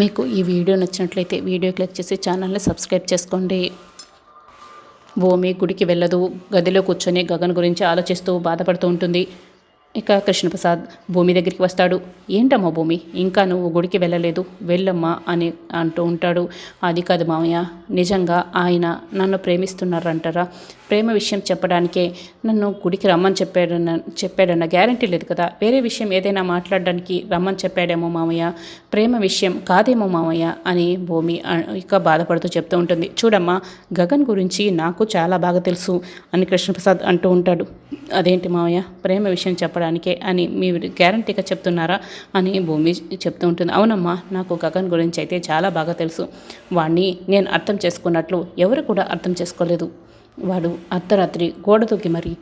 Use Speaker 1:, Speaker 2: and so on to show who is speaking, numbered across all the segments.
Speaker 1: మీకు ఈ వీడియో నచ్చినట్లయితే వీడియో క్లిక్ చేసి ఛానల్ని సబ్స్క్రైబ్ చేసుకోండి. భూమి గుడికి వెళ్ళదు. గదిలో కూర్చొని గగన్ గురించి ఆలోచిస్తూ బాధపడుతూ ఉంటుంది. ఇక కృష్ణప్రసాద్ భూమి దగ్గరికి వస్తాడు. ఏంటమ్మా భూమి? ఇంకా నువ్వు గుడికి వెళ్ళలేదు. వెళ్ళమ్మా అని అంటూ ఉంటాడు. అది కాదు మామయ్య నిజంగా ఆయన నన్ను ప్రేమిస్తున్నారంటారా? ప్రేమ విషయం చెప్పడానికే నన్ను గుడికి రమ్మని చెప్పాడన్న చెప్పాడన్న గ్యారంటీ లేదు కదా. వేరే విషయం ఏదైనా మాట్లాడడానికి రమ్మని చెప్పాడేమో మామయ్య ప్రేమ విషయం కాదేమో మామయ్య అని భూమి ఇక బాధపడుతూ చెప్తూ ఉంటుంది. చూడమ్మా గగన్ గురించి నాకు చాలా బాగా తెలుసు అని కృష్ణప్రసాద్ అంటూ ఉంటాడు. అదేంటి మామయ్య ప్రేమ విషయం చెప్పడానికే అని మీరు గ్యారంటీగా చెప్తున్నారా అని భూమి చెప్తూ ఉంటుంది. అవునమ్మా నాకు గగన్ గురించి అయితే చాలా బాగా తెలుసు. వాడిని నేను అర్థం చేసుకున్నట్లు ఎవరు కూడా అర్థం చేసుకోలేదు. వాడు అర్ధరాత్రి గోడ దూకి మరి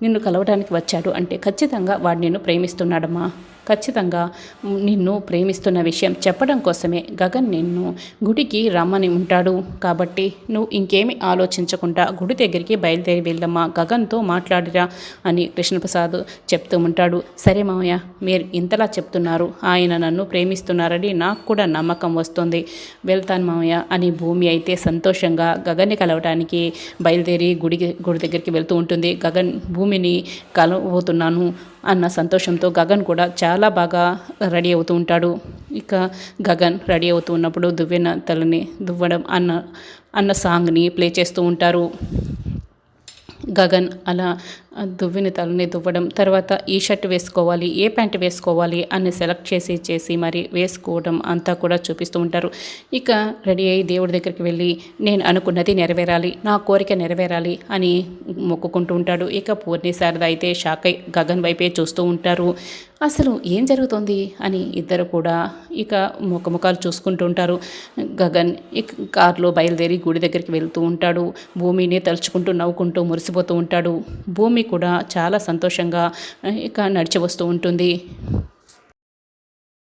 Speaker 1: నిన్ను కలవడానికి వచ్చాడు అంటే ఖచ్చితంగా వాడు నిన్ను ప్రేమిస్తున్నాడమ్మా. ఖచ్చితంగా నిన్ను ప్రేమిస్తున్న విషయం చెప్పడం కోసమే గగన్ నిన్ను గుడికి రమ్మని ఉంటాడు. కాబట్టి నువ్వు ఇంకేమి ఆలోచించకుండా గుడి దగ్గరికి బయలుదేరి వెళ్దమ్మా గగన్తో మాట్లాడిరా అని కృష్ణప్రసాద్ చెప్తూ ఉంటాడు. సరే మామయ్య మీరు ఇంతలా చెప్తున్నారు ఆయన నన్ను ప్రేమిస్తున్నారని నాకు కూడా నమ్మకం వస్తుంది. వెళ్తాను మామయ్య అని భూమి అయితే సంతోషంగా గగన్ని కలవడానికి బయలుదేరి గుడికి గుడి దగ్గరికి వెళ్తూ ఉంటుంది. గగన్ భూమిని కలవబోతున్నాను. అన్న సంతోషంతో గగన్ కూడా చాలా బాగా రెడీ అవుతూ ఉంటాడు. ఇక గగన్ రెడీ అవుతూ ఉన్నప్పుడు దువ్వెన తలని దువ్వడం అన్న అన్న సాంగ్ని ప్లే చేస్తూ ఉంటారు. గగన్ అలా దువ్విని తలని దువ్వడం తర్వాత ఈ షర్ట్ వేసుకోవాలి ఏ ప్యాంట్ వేసుకోవాలి అని సెలెక్ట్ చేసి చేసి మరి వేసుకోవడం అంతా కూడా చూపిస్తూ ఉంటారు. ఇక రెడీ అయ్యి దేవుడి దగ్గరికి వెళ్ళి నేను అనుకున్నది నెరవేరాలి నా కోరిక నెరవేరాలి అని మొక్కుకుంటూ ఉంటాడు. ఇక పూర్ణి శారద అయితే షాక్ అయి గగన్ వైపే చూస్తూ ఉంటారు. అసలు ఏం జరుగుతోంది అని ఇద్దరు కూడా ఇక ముఖముఖాలు చూసుకుంటూ ఉంటారు. గగన్ ఇక కారులో బయలుదేరి గుడి దగ్గరికి వెళ్తూ ఉంటాడు. భూమిని తలుచుకుంటూ నవ్వుకుంటూ మురిసిపోతూ ఉంటాడు. భూమి కూడా చాలా సంతోషంగా ఇక నడిచి వస్తూ ఉంటుంది.